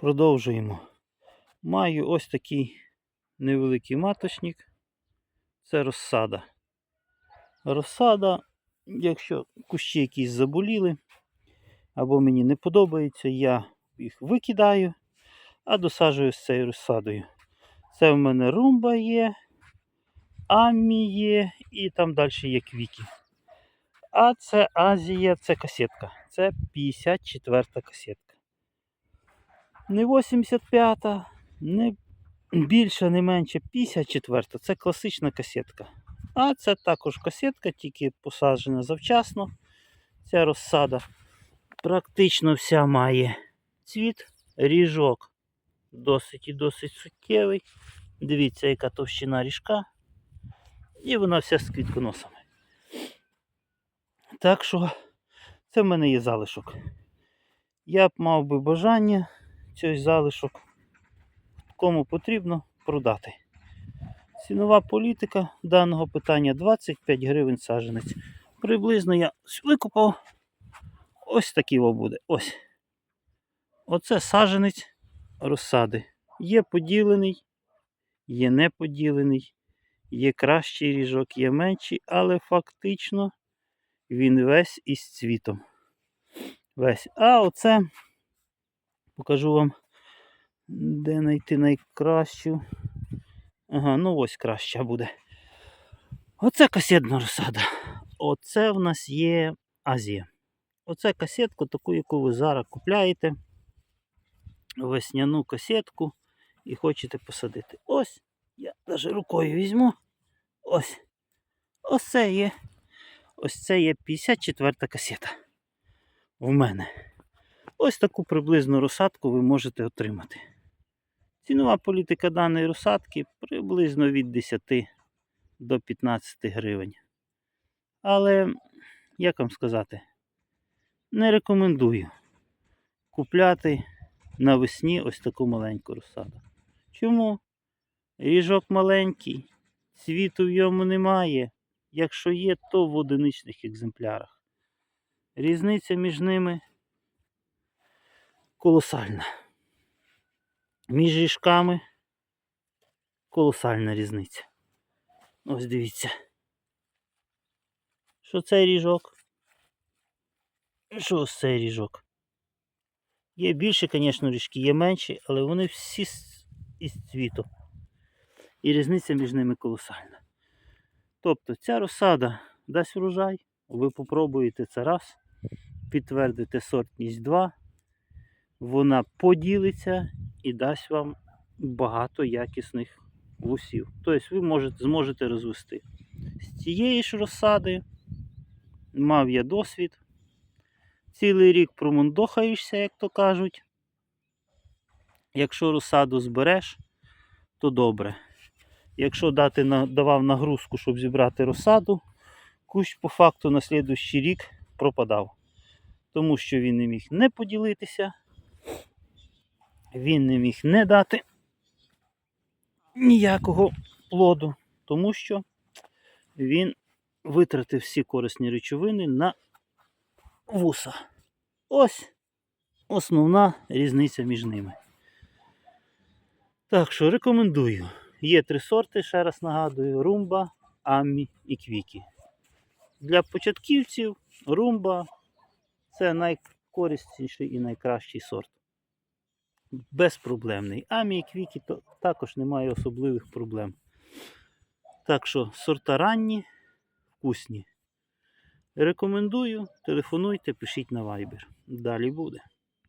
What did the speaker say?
Продовжуємо. Маю ось такий невеликий маточник. Це розсада. Розсада, якщо кущі якісь заболіли, або мені не подобається, я їх викидаю, а досаджую з цією розсадою. Це в мене румба є, амі є і там далі є квіки. А це Азія, це касетка. Це 54 касетка. Не 85-та, не більше, не менше 54-та. Це класична касетка. А це також касетка, тільки посаджена завчасно. Ця розсада практично вся має цвіт, ріжок досить і досить суттєвий. Дивіться, яка товщина ріжка. І вона вся з квітконосами. Так що це в мене є залишок. Я б мав би бажання цей залишок, кому потрібно, продати. Цінова політика даного питання 25 гривень саджанець. Приблизно я викупав. Ось такий буде. Ось. Оце саджанець розсади. Є поділений, є не поділений, є кращий ріжок, є менший, але фактично він весь із цвітом. Весь. А оце покажу вам, де знайти найкращу. Ага, ну ось краща буде. Оце касетна розсада. Оце в нас є Азія. Оце касетку, таку, яку ви зараз купляєте. Весняну касетку і хочете посадити. Ось, я навіть рукою візьму. Ось. Ось це є. Ось це є 54 касета. У мене. Ось таку приблизну розсадку ви можете отримати. Цінова політика даної розсадки приблизно від 10 до 15 гривень. Але, як вам сказати, не рекомендую купляти навесні ось таку маленьку розсаду. Чому? Ріжок маленький, цвіту в йому немає. Якщо є, то в одиничних екземплярах. Різниця між ними колосальна. Між ріжками колосальна різниця. Ось дивіться. Що цей ріжок? Що ось цей ріжок? Є більше, звісно, ріжки, є менші, але вони всі із цвіту. І різниця між ними колосальна. Тобто ця розсада дасть врожай, ви попробуєте це раз, підтвердите сортність 2, вона поділиться і дасть вам багато якісних вусів. Тобто ви можете, зможете розвести. З цієї ж розсади мав я досвід. Цілий рік промондохаєшся, як то кажуть. Якщо розсаду збереш, то добре. Якщо дати давав нагрузку, щоб зібрати розсаду, кущ по факту на слідущий рік пропадав. Тому що він не міг не поділитися, він не міг не дати ніякого плоду, тому що він витратив всі корисні речовини на вуса. Ось основна різниця між ними. Так що рекомендую. Є три сорти, ще раз нагадую: румба, аммі і квіки. Для початківців румба це найкорисніший і найкращий сорт. Безпроблемний. А мій квіки то також немає особливих проблем. Так що сорта ранні, вкусні. Рекомендую, телефонуйте, пишіть на Viber. Далі буде.